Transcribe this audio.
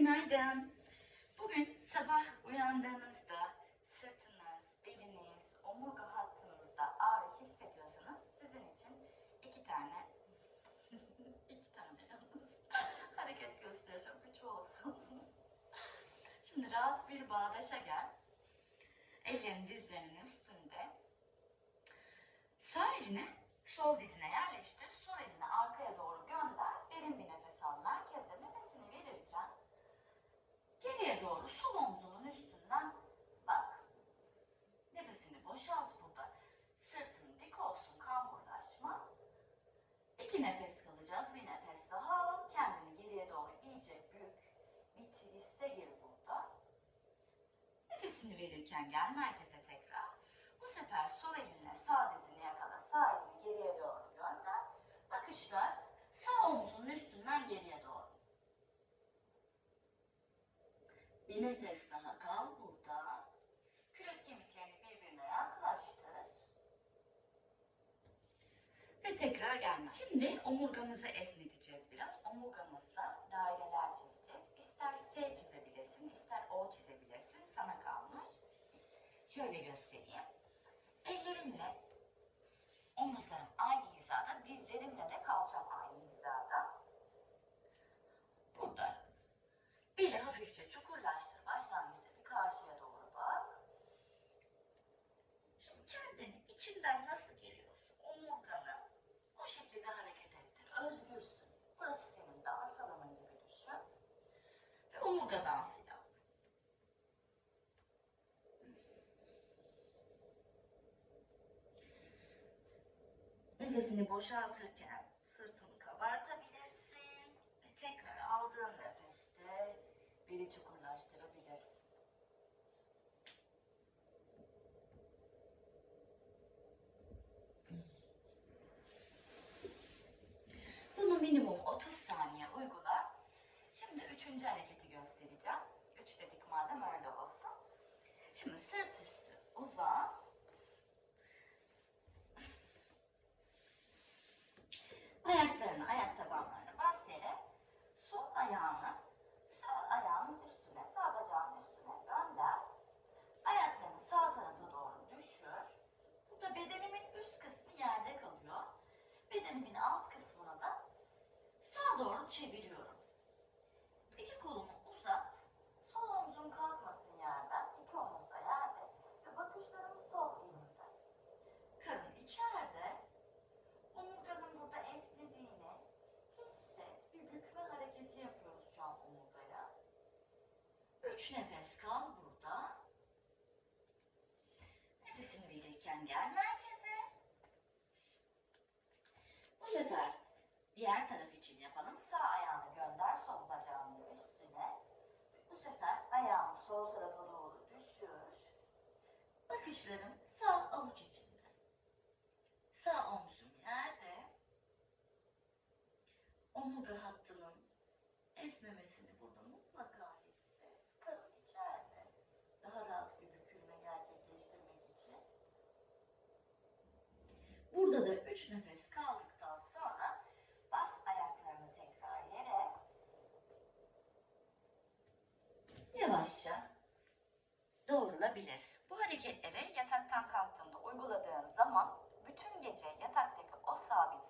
günaydın. Bugün sabah uyandığınızda sırtınız, beliniz, omurga hattınızda ağrı hissediyorsanız sizin için iki tane, iki tane yalnız hareket göstereceğim. Üç olsun. Şimdi rahat bir bağdaşa gel. Ellerin dizlerinin üstünde. Sağ elini sol dizine yerleştir. Sol elini arkaya doğru gönder. Derin bir nefes al. Merkeze nefesini verirken geriye doğru sol omzunun üstünden bak. Nefesini boşalt burada. Sırtın dik olsun. Kamburlaşma. İki nefes kalacağız. Bir nefes daha al. Kendini geriye doğru iyice bük. Bir twist'e gir burada. Nefesini verirken gel merkeze tekrar. Bu sefer sol elinle sağ dizini yakala. Sağ elini geriye doğru gönder. Bakışlar sağ omzunun üstünden geriye doğru. Bir nefes daha kal burada. Ve tekrar gelme. Şimdi omurgamızı esneteceğiz biraz. Omurgamızla daireler çizeceğiz. İster S çizebilirsin, ister O çizebilirsin. Sana kalmış. Şöyle göstereyim. Ellerimle omuzlarım aynı hizada, dizlerimle de kalçam aynı hizada. Burada beli hafifçe çukurlaştır. Başlangıçta bir karşıya doğru bak. Şimdi kendini içinden nasıl Omurga dansı. Nefesini boşaltırken sırtını kabartabilirsin ve tekrar aldığın nefeste beli çukurlaştırabilirsin. Şimdi sırt üstü uzan. Ayaklarını, ayak tabanlarına bas yere. Sol ayağını sağ ayağının üstüne, sağ bacağının üstüne gönder. Ayaklarını sağ tarafa doğru düşür. Burada bedenimin üst kısmı yerde kalıyor. Bedenimin alt kısmına da sağa doğru çeviriyorum. Üç nefes kal burada. Nefesini verirken gel merkeze. Bu sefer diğer taraf için yapalım. Sağ ayağını gönder sol bacağının üstüne. Bu sefer ayağını sol tarafa doğru düşür. Bakışlarım sağ avuç içinde. Sağ omzum yerde. Omurga hattının esnemesini burada mutlaka hisset. Karın içeride. Daha rahat bir bükülme gerçekleştirmek için. Burada da üç nefes kaldıktan sonra bas ayaklarını tekrar yere. Yavaşça doğrulabilirsin. Bu hareketleri yataktan kalktığında uyguladığın zaman bütün gece yataktaki o sabitliği